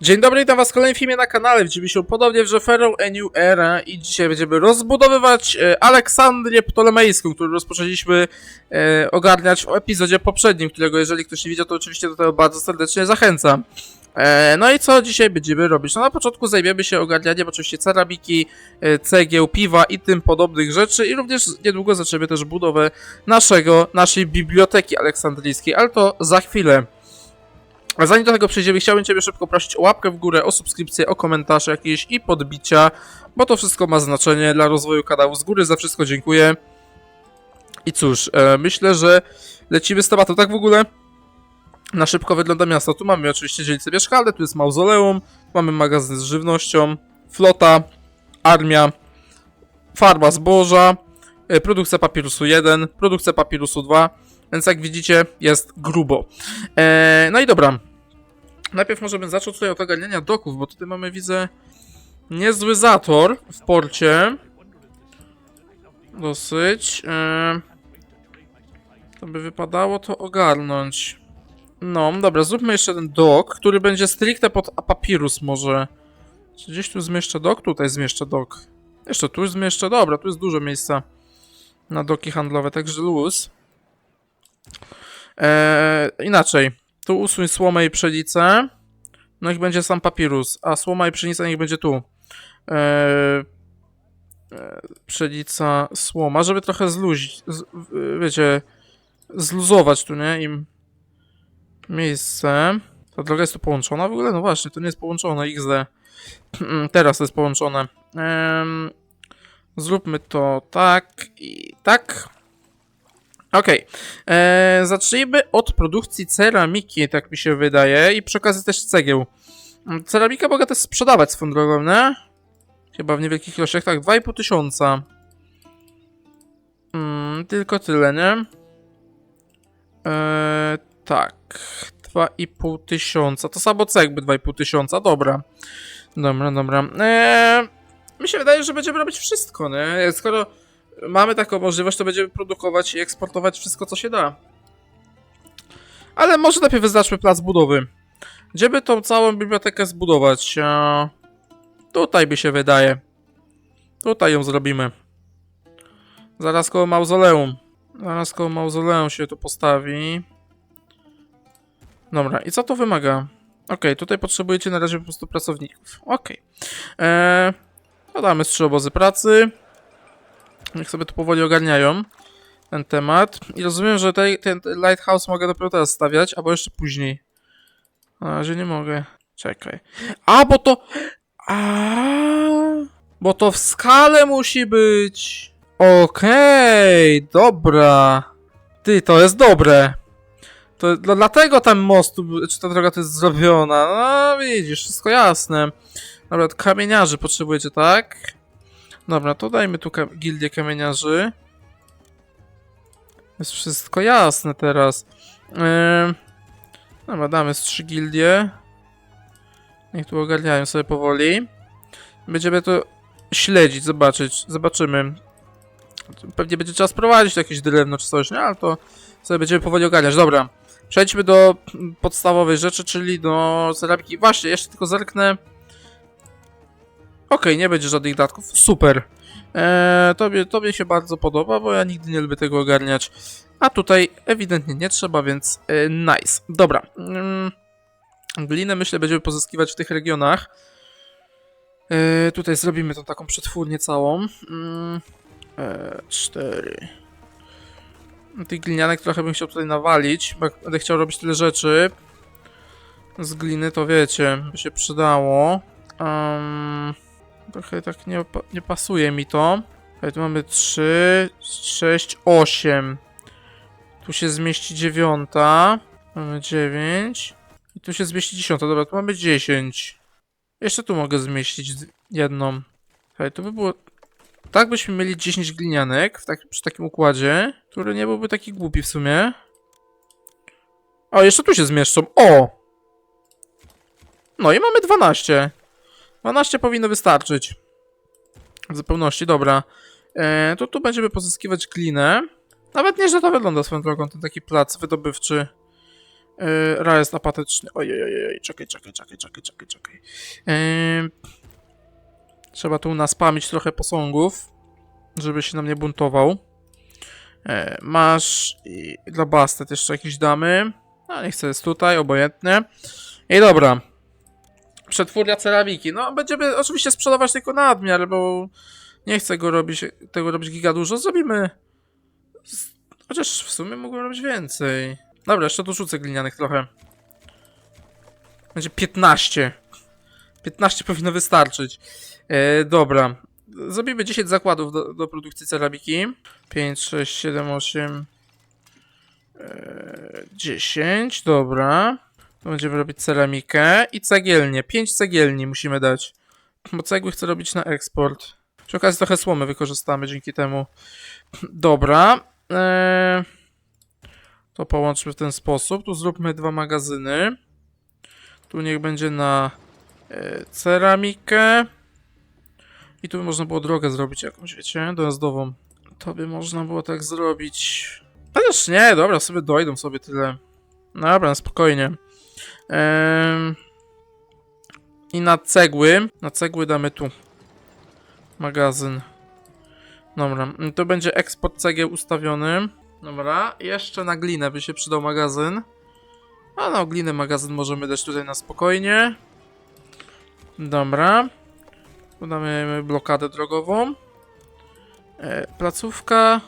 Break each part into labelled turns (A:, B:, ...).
A: Dzień dobry, witam was w kolejnym filmie na kanale. Widzimy się podobnie w Jefferą A New Era i dzisiaj będziemy rozbudowywać e, Aleksandrię Ptolemejską, którą rozpoczęliśmy e, ogarniać w epizodzie poprzednim, którego jeżeli ktoś nie widział, to oczywiście do tego bardzo serdecznie zachęcam. E, no i co dzisiaj będziemy robić? No na początku zajmiemy się ogarnianiem oczywiście ceramiki, cegieł, piwa i tym podobnych rzeczy i również niedługo zaczniemy też budowę naszego, naszej biblioteki aleksandryjskiej, ale to za chwilę. A zanim do tego przejdziemy, chciałbym Ciebie szybko prosić o łapkę w górę, o subskrypcję, o komentarze jakieś i podbicia, bo to wszystko ma znaczenie dla rozwoju kanału. Z góry za wszystko dziękuję. I cóż, e, myślę, że lecimy z tematu. Tak w ogóle na szybko wygląda miasto. Tu mamy oczywiście dzielnicę mieszkalne, tu jest mauzoleum, tu mamy magazyn z żywnością, flota, armia, farma zboża, e, produkcja papirusu 1, produkcja papirusu 2, więc jak widzicie jest grubo. E, no i dobra. Najpierw może bym zaczął tutaj od ogarniania doków, bo tutaj mamy, widzę, niezły zator w porcie. Dosyć. E, to by wypadało to ogarnąć. No, dobra, zróbmy jeszcze ten dok, który będzie stricte pod papirus może. Czy gdzieś tu zmieszczę dok? Tutaj zmieszczę dok. Jeszcze tu zmieszczę, dobra, tu jest dużo miejsca na doki handlowe, także luz. Eee, inaczej. Tu usuń słomę i pszenicę. No niech będzie sam papirus, a słoma i pszenica niech będzie tu. Eee, pszenica, słoma, żeby trochę zluzić, z, wiecie, zluzować tu, nie, im miejsce. Ta droga jest tu połączona w ogóle? No właśnie, to nie jest połączone, XD. Teraz to jest połączone. Em, zróbmy to tak i tak. Okej. Eee, zacznijmy od produkcji ceramiki, tak mi się wydaje, i przy okazji też cegieł. Mm, Ceramikę mogę też sprzedawać swoją drogą, nie? Chyba w niewielkich ilościach, tak, 2,5 tysiąca. Mm, tylko tyle, nie? Eee, tak, 2,5 tysiąca. To samo co jakby 2,5 tysiąca, dobra. Dobra, dobra. Eee, mi się wydaje, że będziemy robić wszystko, nie? Skoro mamy taką możliwość, to będziemy produkować i eksportować wszystko, co się da. Ale może najpierw wyznaczmy plac budowy. Gdzie by tą całą bibliotekę zbudować? Eee, tutaj by się wydaje. Tutaj ją zrobimy. Zaraz koło mauzoleum. Zaraz koło mauzoleum się tu postawi. Dobra, i co to wymaga? Okej, tutaj potrzebujecie na razie po prostu pracowników. Okej. Eee, dodamy trzy obozy pracy. Niech sobie tu powoli ogarniają ten temat. I rozumiem, że tej, ten lighthouse mogę dopiero teraz stawiać, albo jeszcze później. Na razie nie mogę. Czekaj. A, bo to... A, bo to w skale musi być. Okej, dobra. Ty, to jest dobre. To dla- dlatego tam mostu, był- czy ta droga to jest zrobiona. No widzisz, wszystko jasne. Dobra, kamieniarzy potrzebujecie, tak? Dobra, to dajmy tu gildię kamieniarzy. Jest wszystko jasne teraz. Yy... Dobra, damy z trzy gildie. Niech tu ogarniają sobie powoli. Będziemy to śledzić, zobaczyć, zobaczymy. Pewnie będzie trzeba sprowadzić tu jakieś drewno czy coś, nie? Ale to sobie będziemy powoli ogarniać. Dobra, przejdźmy do podstawowej rzeczy, czyli do ceramiki. Właśnie, jeszcze tylko zerknę. Okej, nie będzie żadnych datków. Super. Eee, tobie, tobie się bardzo podoba, bo ja nigdy nie lubię tego ogarniać. A tutaj ewidentnie nie trzeba, więc e, nice. Dobra. Mm, glinę myślę będziemy pozyskiwać w tych regionach. E, tutaj zrobimy tą taką przetwórnię całą. Mm, e, cztery. Tych glinianek trochę bym chciał tutaj nawalić, bo jak będę chciał robić tyle rzeczy z gliny, to wiecie, by się przydało. Um, trochę tak nie, nie pasuje mi to. Tutaj tu mamy 3, 6, 8. Tu się zmieści dziewiąta. Mamy 9. I tu się zmieści dziesiąta. Dobra, tu mamy 10. Jeszcze tu mogę zmieścić jedną. Hej, to by było... Tak byśmy mieli 10 glinianek w tak, przy takim układzie, który nie byłby taki głupi w sumie. O, jeszcze tu się zmieszczą. O! No i mamy 12. 12 powinno wystarczyć. W zupełności, dobra. E, to tu będziemy pozyskiwać glinę. Nawet nieźle to wygląda swoją drogą, ten taki plac wydobywczy. Yy, Ra jest apatyczny. Ojej, ojej, oj, czekaj, czekaj, czekaj, czekaj, czekaj, czekaj. Yy, trzeba tu naspamić trochę posągów, żeby się nam nie buntował. E, masz i dla Bastet jeszcze jakieś damy. No nie chcę, jest tutaj, obojętne. I dobra. Przetwórnia ceramiki. No, będziemy oczywiście sprzedawać tylko nadmiar, bo nie chcę go robić, tego robić giga dużo. Zrobimy. Chociaż w sumie mógłbym robić więcej. Dobra, jeszcze dorzucę glinianych trochę. Będzie 15. 15 powinno wystarczyć. E, dobra. Zrobimy 10 zakładów do, do produkcji ceramiki. 5, 6, 7, 8, e, 10. Dobra. Będziemy robić ceramikę i cegielnie. 5 cegielni musimy dać. Bo cegły chcę robić na eksport. Przy okazji trochę słomy wykorzystamy dzięki temu. Dobra. E, to połączmy w ten sposób. Tu zróbmy dwa magazyny. Tu niech będzie na e, ceramikę. I tu by można było drogę zrobić jakąś, wiecie, dojazdową. To by można było tak zrobić. Chociaż nie, dobra, sobie dojdą sobie tyle. Dobra, spokojnie. I na cegły. Na cegły damy tu. Magazyn. Dobra, to będzie eksport cegieł ustawiony. Dobra, jeszcze na glinę by się przydał magazyn. A na glinę magazyn możemy dać tutaj na spokojnie. Dobra. Podamy blokadę drogową. E, placówka,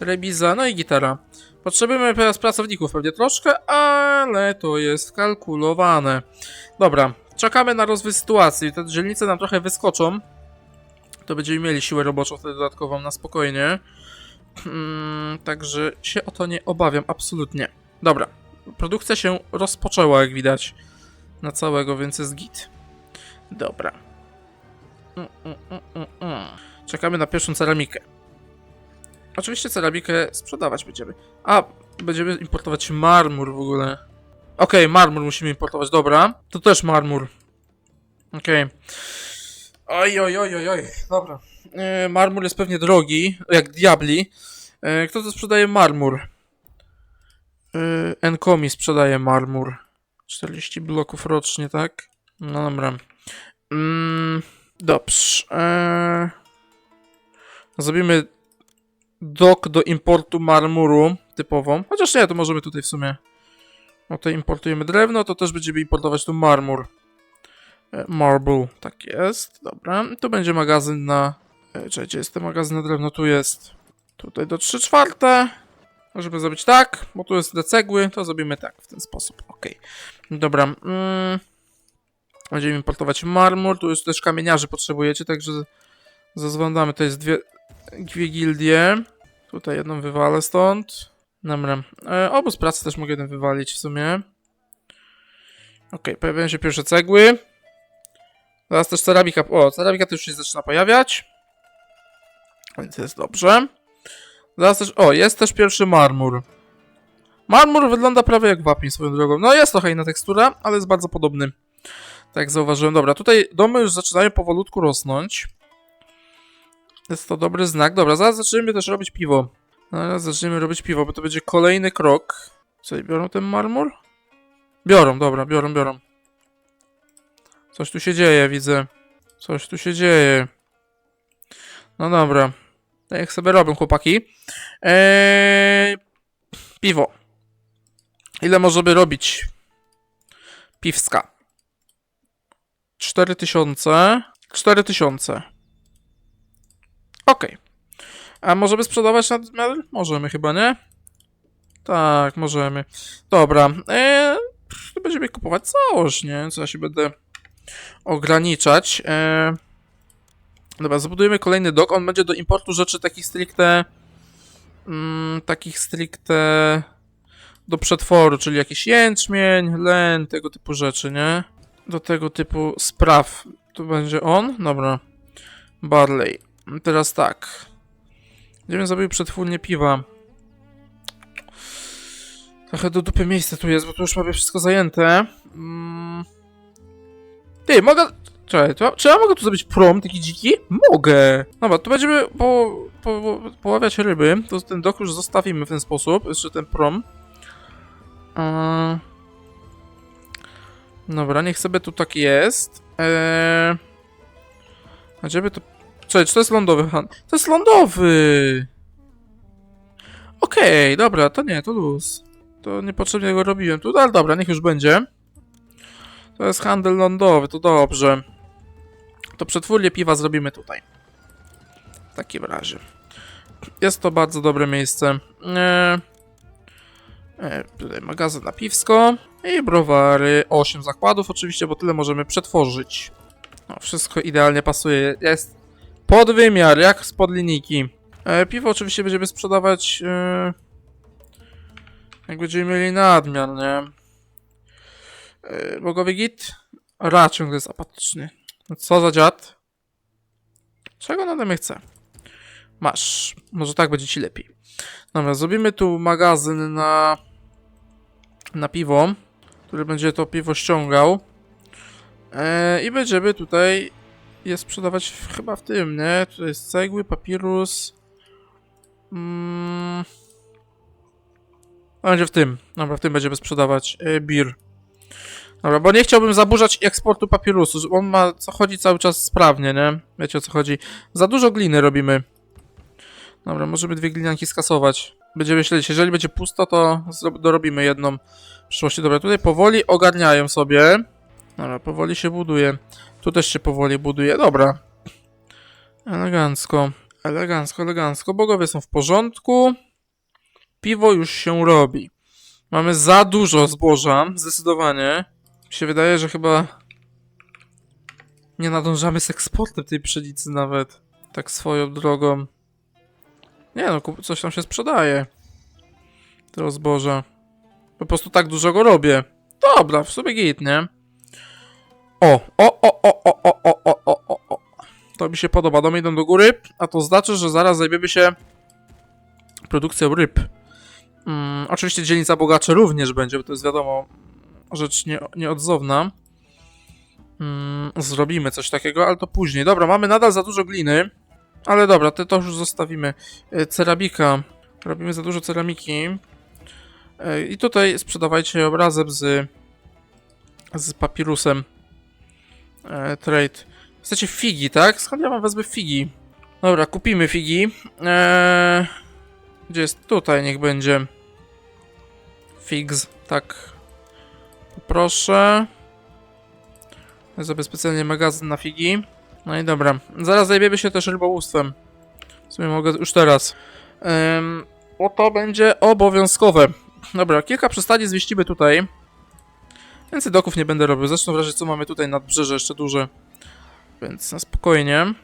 A: rebiza, no i gitara. Potrzebujemy teraz pracowników pewnie troszkę, ale to jest kalkulowane. Dobra, czekamy na rozwój sytuacji. Te dzielnice nam trochę wyskoczą. To będziemy mieli siłę roboczą wtedy dodatkową na spokojnie. Mm, także się o to nie obawiam, absolutnie. Dobra, produkcja się rozpoczęła, jak widać. Na całego, więc jest git. Dobra. Mm, mm, mm. Czekamy na pierwszą ceramikę. Oczywiście ceramikę sprzedawać będziemy. A, będziemy importować marmur w ogóle. Okej, marmur musimy importować, dobra. To też marmur. Okej. Oj, oj, oj, oj, oj, dobra. E, marmur jest pewnie drogi, jak diabli. E, kto to sprzedaje marmur? E, Enkomi sprzedaje marmur. 40 bloków rocznie, tak? No dobra. Mm, dobrze. E, zrobimy dok do importu marmuru typową. Chociaż nie, to możemy tutaj w sumie. No to importujemy drewno, to też będziemy importować tu marmur. E, Marble, tak jest. Dobra, tu będzie magazyn na... E, Czekaj, gdzie jest ten magazyn na drewno? Tu jest. Tutaj do 3 czwarte. Możemy zrobić tak, bo tu jest do cegły, to zrobimy tak, w ten sposób. Ok. Dobra. Mm. Będziemy importować marmur, tu już też kamieniarzy potrzebujecie, także zazwądamy. To jest dwie, dwie gildie. Tutaj jedną wywalę stąd. Dobra. E, obóz pracy też mogę jeden wywalić w sumie. Ok, pojawiają się pierwsze cegły. Teraz też ceramika. O, ceramika też się zaczyna pojawiać. Więc jest dobrze. Zaraz też. O, jest też pierwszy marmur. Marmur wygląda prawie jak wapień swoją drogą. No jest trochę inna tekstura, ale jest bardzo podobny. Tak zauważyłem. Dobra, tutaj domy już zaczynają powolutku rosnąć. Jest to dobry znak. Dobra, zaraz zaczniemy też robić piwo. Zaraz zaczniemy robić piwo, bo to będzie kolejny krok. Co, biorą ten marmur? Biorą, dobra, biorą, biorą. Coś tu się dzieje, widzę. Coś tu się dzieje. No dobra. Jak sobie robią, chłopaki. Eee, piwo. Ile możemy robić? Piwska. 4000. 4000. Okej. A możemy sprzedawać nadmiar? Możemy chyba, nie? Tak, możemy. Dobra. Eee, będziemy kupować całość, nie? Co ja się będę ograniczać. Eee, dobra, zbudujemy kolejny dok. On będzie do importu rzeczy takich stricte... Mm, takich stricte... Do przetworu, czyli jakiś jęczmień, len, tego typu rzeczy, nie? Do tego typu spraw. Tu będzie on? Dobra. Barley. Teraz tak. Będziemy zrobił przetwórnię piwa. Trochę do dupy miejsce tu jest, bo tu już mamy wszystko zajęte. Mm. Ty, mogę... Czekaj, to, czy ja mogę tu zrobić prom taki dziki? Mogę! Dobra, tu będziemy po, po, po, poławiać ryby. To ten dok już zostawimy w ten sposób. Jeszcze ten prom. Eee, Dobra, niech sobie tu tak jest. Eee... Gdzie to... Czy to jest lądowy han... To jest lądowy! Okej, dobra, to nie, to luz. To niepotrzebnie go robiłem tu, ale dobra, niech już będzie. To jest handel lądowy, to dobrze. To przetwórnie piwa zrobimy tutaj. W takim razie. Jest to bardzo dobre miejsce. Eee... Tutaj magazyn na piwsko i browary. 8 zakładów oczywiście, bo tyle możemy przetworzyć. No, wszystko idealnie pasuje. Jest podwymiar, jak spod linijki. E, piwo oczywiście będziemy sprzedawać e, jak będziemy mieli nadmiar, nie? E, bogowy git? Ra ciągle jest apatyczny. No Co za dziad? Czego nade mnie chce? Masz. Może tak będzie ci lepiej. Dobra, zrobimy tu magazyn na na piwo, który będzie to piwo ściągał. E, I będziemy tutaj je sprzedawać chyba w tym, nie? Tutaj jest cegły, papirus. Mm. Będzie w tym. Dobra, w tym będziemy sprzedawać e, bir. Dobra, bo nie chciałbym zaburzać eksportu papirusu. On ma, co chodzi cały czas sprawnie, nie? Wiecie o co chodzi. Za dużo gliny robimy. Dobra, możemy dwie glinianki skasować. Będziemy śledzić. Jeżeli będzie pusto, to dorobimy jedną w przyszłości. Dobra, tutaj powoli ogarniają sobie. Dobra, powoli się buduje. Tu też się powoli buduje. Dobra. Elegancko. Elegancko, elegancko. Bogowie są w porządku. Piwo już się robi. Mamy za dużo zboża. Zdecydowanie. Mi się wydaje, że chyba nie nadążamy z eksportem tej pszenicy nawet. Tak swoją drogą. Nie no, coś tam się sprzedaje. Tego zboża. Po prostu tak dużo go robię. Dobra, w sumie git, nie? O, o, o, o, o, o, o, o, o, o, o. To mi się podoba. Domy idą do góry, a to znaczy, że zaraz zajmiemy się produkcją ryb. Mm, oczywiście dzielnica bogaczy również będzie, bo to jest wiadomo rzecz nie, nieodzowna. Mm, zrobimy coś takiego, ale to później. Dobra, mamy nadal za dużo gliny. Ale dobra, to, to już zostawimy. E, Ceramika. Robimy za dużo ceramiki. E, I tutaj sprzedawajcie ją razem z, z papirusem. E, trade. Chcecie figi, tak? Skąd ja mam wezmę figi? Dobra, kupimy figi. E, gdzie jest? Tutaj niech będzie. Figs, tak. Proszę. Specjalnie magazyn na figi. No i dobra. Zaraz zajmiemy się też rybołówstwem. W sumie mogę już teraz. Ym, bo to będzie obowiązkowe. Dobra, kilka przystani zmieścimy tutaj. Więcej doków nie będę robił. Zresztą w razie co mamy tutaj nadbrzeże jeszcze duże. Więc na spokojnie.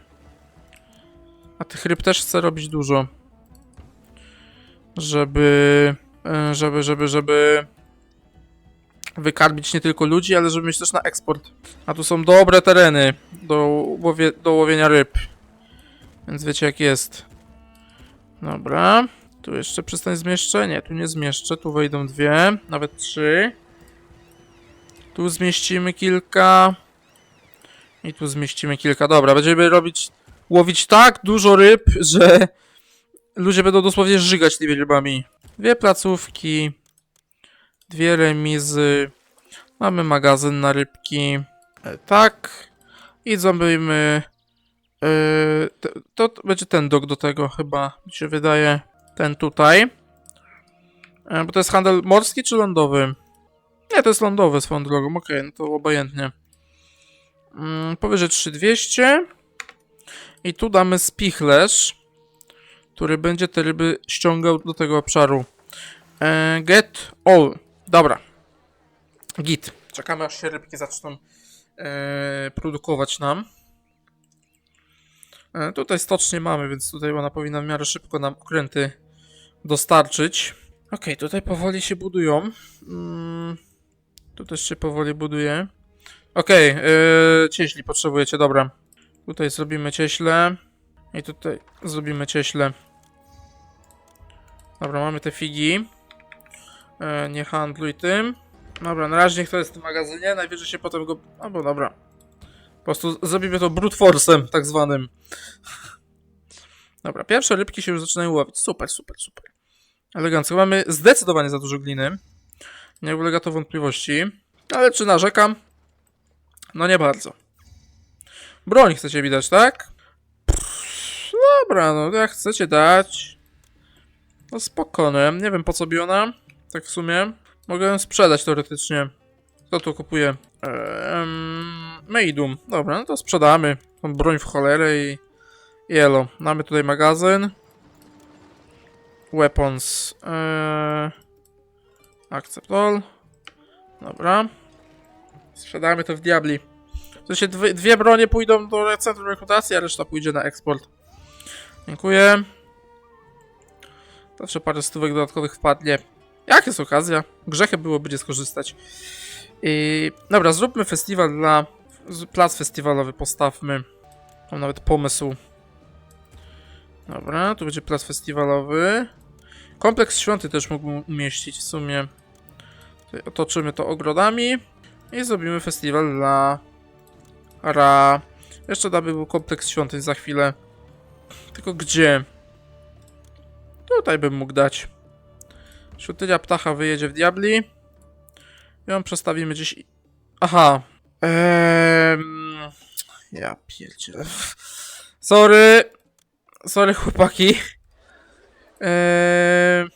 A: A tych ryb też chcę robić dużo. Żeby... e, Żeby, żeby, żeby... Wykarmić nie tylko ludzi, ale żeby mieć też na eksport. A tu są dobre tereny do, do łowienia ryb. Więc wiecie jak jest. Dobra. Tu jeszcze przystań zmieszczę? Nie, tu nie zmieszczę. Tu wejdą dwie, nawet trzy. Tu zmieścimy kilka. I tu zmieścimy kilka. Dobra, będziemy robić, łowić tak dużo ryb, że ludzie będą dosłownie żygać tymi rybami. Dwie placówki. Dwie remizy. Mamy magazyn na rybki. E, tak. I zrobimy... e, to, to będzie ten dok do tego chyba, mi się wydaje. Ten tutaj. E, bo to jest handel morski czy lądowy? Nie, to jest lądowy swoją drogą. Okej, no to obojętnie. Mm, powyżej 3200. I tu damy spichlerz, który będzie te ryby ściągał do tego obszaru. E, get all. Dobra. Git. Czekamy aż się rybki zaczną e, produkować nam. E, tutaj stocznie mamy, więc tutaj ona powinna w miarę szybko nam okręty dostarczyć. Okej, tutaj powoli się budują. Mm, tu też się powoli buduje. Okej, yy, cieśli potrzebujecie, dobra. Tutaj zrobimy cieśle. I tutaj zrobimy cieśle. Dobra, mamy te figi. E, nie handluj tym. Dobra, na razie niech to jest w tym magazynie, najwyżej się potem go... Albo dobra. Po prostu zrobimy to brute force'em, tak zwanym. Dobra, pierwsze rybki się już zaczynają łowić. Super, super, super. Elegancko. Mamy zdecydowanie za dużo gliny. Nie ulega to wątpliwości. Ale czy narzekam? No nie bardzo. Broń chcecie mi dać, tak? Pff, Dobra, no jak chcecie dać. No spokojnie, nie wiem po co bi ona. Tak w sumie. Mogę ją sprzedać teoretycznie. Kto to kupuje? Ehm, Meidum. Dobra, no to sprzedamy. Tą broń w cholerę i... i elo. Mamy tutaj magazyn. Weapons. Eee... Accept all. Dobra. Sprzedamy to w Diabli. W sensie dwie, dwie bronie pójdą do centrum rekrutacji, a reszta pójdzie na eksport. Dziękuję. Zawsze parę stówek dodatkowych wpadnie. Jak jest okazja? Grzechem byłoby nie skorzystać. I... Dobra, zróbmy festiwal dla... Plac festiwalowy postawmy. Mam nawet pomysł. Dobra, tu będzie plac festiwalowy. Kompleks świąty też mógłbym umieścić w sumie. Tutaj otoczymy to ogrodami. I zrobimy festiwal dla... Ra... Jeszcze damy był kompleks świątyń za chwilę. Tylko gdzie? Tutaj bym mógł dać. Świątynia ptacha wyjedzie w diabli. I ją przestawimy gdzieś... Aha. Ehm... Ja pierdzielę. Sorry. Sorry chłopaki. Ehm...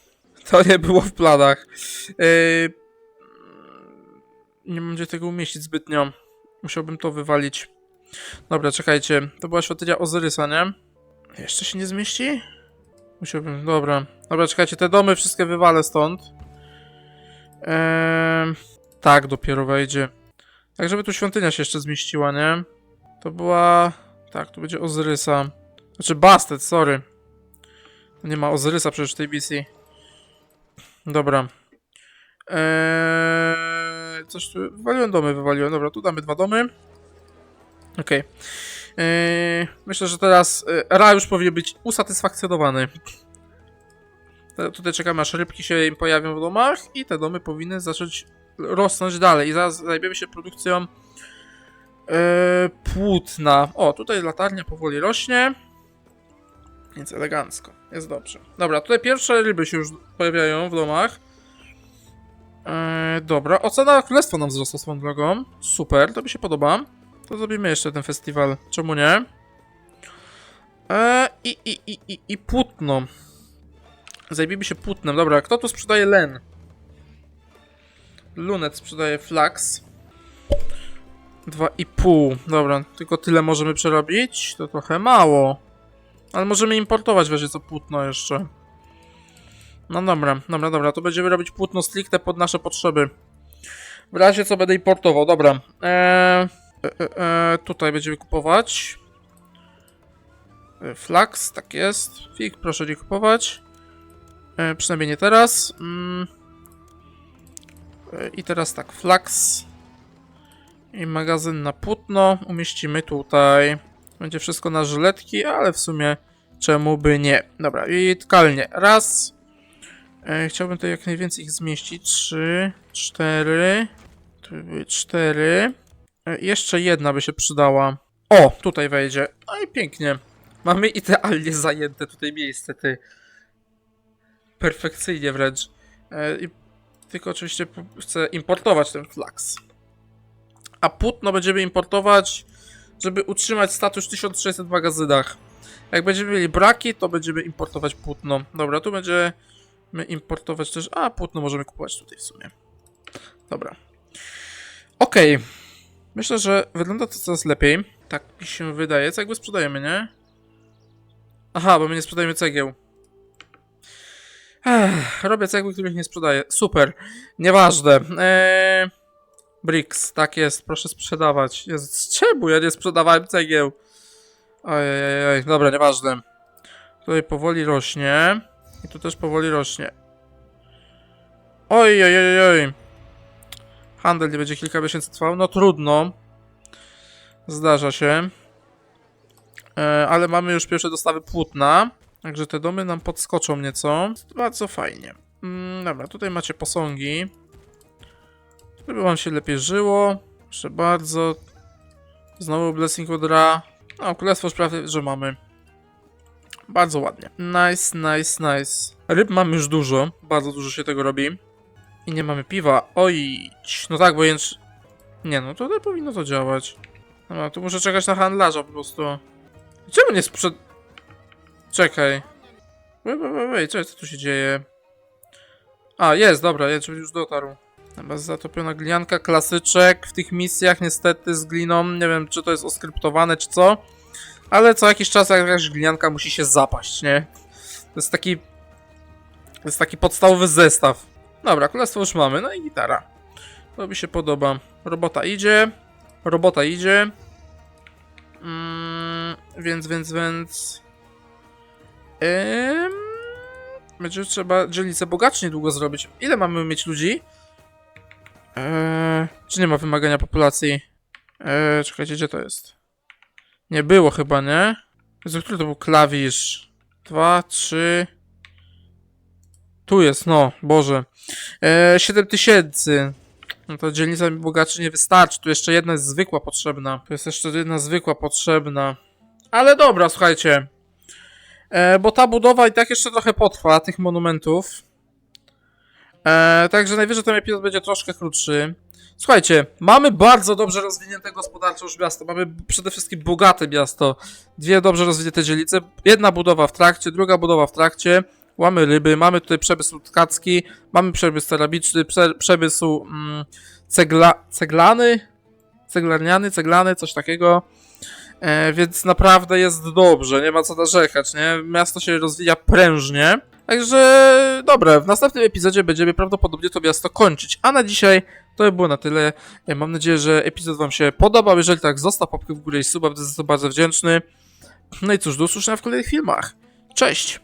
A: To nie było w planach. Ehm... Nie mam gdzie tego umieścić zbytnio. Musiałbym to wywalić. Dobra, czekajcie. To była świątynia Ozyrysa, nie? Jeszcze się nie zmieści? Musiałbym, dobra. Dobra, czekajcie, te domy wszystkie wywalę stąd. Ehm, tak, dopiero wejdzie. Tak, żeby tu świątynia się jeszcze zmieściła, nie? To była... Tak, tu będzie Ozyrysa. Znaczy Bastet, sorry. Nie ma Ozyrysa przecież w tej BC. Dobra. Eee, coś tu... Wywaliłem domy, wywaliłem. Dobra, tu damy dwa domy. Okej. Eee, myślę, że teraz e, Ra już powinien być usatysfakcjonowany. Te- Tutaj czekamy aż rybki się im pojawią w domach i te domy powinny zacząć rosnąć dalej. I zaraz zajmiemy się produkcją e, płótna. O, tutaj latarnia powoli rośnie. Więc elegancko. Jest dobrze. Dobra, tutaj pierwsze ryby się już pojawiają w domach. E, dobra, ocena królestwa nam wzrosła swoją drogą. Super, to mi się podoba. To zrobimy jeszcze ten festiwal. Czemu nie? E, i, i, i, i, I płótno. Zajmijmy się płótnem. Dobra, kto tu sprzedaje len? Lunet sprzedaje flax. Dwa i pół. Dobra, tylko tyle możemy przerobić. To trochę mało. Ale możemy importować wiesz co płótno jeszcze. No dobra, dobra, dobra. To będziemy robić płótno stricte pod nasze potrzeby. W razie co będę importował. Dobra. Eee, e, e, tutaj będziemy kupować. E, Flax, tak jest. Fig, proszę nie kupować. E, przynajmniej nie teraz. Mm. E, I teraz tak, flax. I magazyn na płótno umieścimy tutaj. Będzie wszystko na żyletki, ale w sumie czemu by nie. Dobra, i tkalnie. Raz. E, chciałbym tutaj jak najwięcej ich zmieścić. Trzy, cztery. Tu cztery. E, jeszcze jedna by się przydała. O, tutaj wejdzie. No i pięknie. Mamy idealnie zajęte tutaj miejsce, ty. Perfekcyjnie wręcz. E, i tylko oczywiście chcę importować ten flax. A płótno będziemy importować, żeby utrzymać status 1600 w magazynach. Jak będziemy mieli braki, to będziemy importować płótno. Dobra, tu będziemy importować też... A, płótno możemy kupować tutaj w sumie. Dobra. Okej. Myślę, że wygląda to coraz lepiej. Tak mi się wydaje. Jakby sprzedajemy, nie? Aha, bo my nie sprzedajemy cegieł. Ech, robię cegły, których nie sprzedaję. Super. Nieważne. Eee, Bricks, tak jest. Proszę sprzedawać. Jezu, czemu ja nie sprzedawałem cegieł? Ojej, dobra, nieważne. Tutaj powoli rośnie. I tu też powoli rośnie. Oj, oj, oj, oj. Handel nie będzie kilka miesięcy trwał. No trudno. Zdarza się. E, ale mamy już pierwsze dostawy płótna. Także te domy nam podskoczą nieco. Bardzo fajnie. Mm, dobra, tutaj macie posągi. Żeby wam się lepiej żyło. Proszę bardzo. Znowu Blessing od Ra. No, królestwo już prawie, że mamy. Bardzo ładnie. Nice, nice, nice. Ryb mamy już dużo. Bardzo dużo się tego robi. I nie mamy piwa. Oj, no tak, bo jęcz... Nie no, tutaj powinno to działać. No, tu muszę czekać na handlarza po prostu. Czemu nie sprzed... Czekaj. Wait, wait, wait, co, tu się dzieje? A, jest, dobra, jest, już dotarł. Chyba zatopiona glinianka, klasyczek w tych misjach niestety z gliną. Nie wiem, czy to jest oskryptowane, czy co. Ale co jakiś czas jakaś glinianka musi się zapaść, nie? To jest taki... To jest taki podstawowy zestaw. Dobra, królestwo już mamy, no i gitara. To mi się podoba. Robota idzie. Robota idzie. Mm, więc, więc, więc... Ym... Będzie trzeba dzielnicę bogacz niedługo zrobić. Ile mamy mieć ludzi? Eee, czy nie ma wymagania populacji? Eee, czekajcie, gdzie to jest? Nie było chyba, nie? Jezu, który to był klawisz? Dwa, trzy... Tu jest, no, Boże. Eee, 7000. No to dzielnica mi bogaczy nie wystarczy. Tu jeszcze jedna jest zwykła potrzebna. Tu jest jeszcze jedna zwykła potrzebna. Ale dobra, słuchajcie. E, bo ta budowa i tak jeszcze trochę potrwa, tych monumentów. E, także najwyżej ten epizod będzie troszkę krótszy. Słuchajcie, mamy bardzo dobrze rozwinięte gospodarczo już miasto. Mamy przede wszystkim bogate miasto. Dwie dobrze rozwinięte dzielnice. Jedna budowa w trakcie, druga budowa w trakcie. Mamy ryby, mamy tutaj przemysł tkacki, mamy przemysł ceramiczny, prze, przemysł mm, cegla, ceglany, ceglarniany, ceglany, coś takiego. E, więc naprawdę jest dobrze, nie ma co narzekać, nie? Miasto się rozwija prężnie. Także dobra, w następnym epizodzie będziemy prawdopodobnie to miasto kończyć. A na dzisiaj to by było na tyle. E, Mam nadzieję, że epizod Wam się podobał. Jeżeli tak, zostaw łapkę w górę i suba, będę za to bardzo wdzięczny. No i cóż, do usłyszenia w kolejnych filmach. Cześć!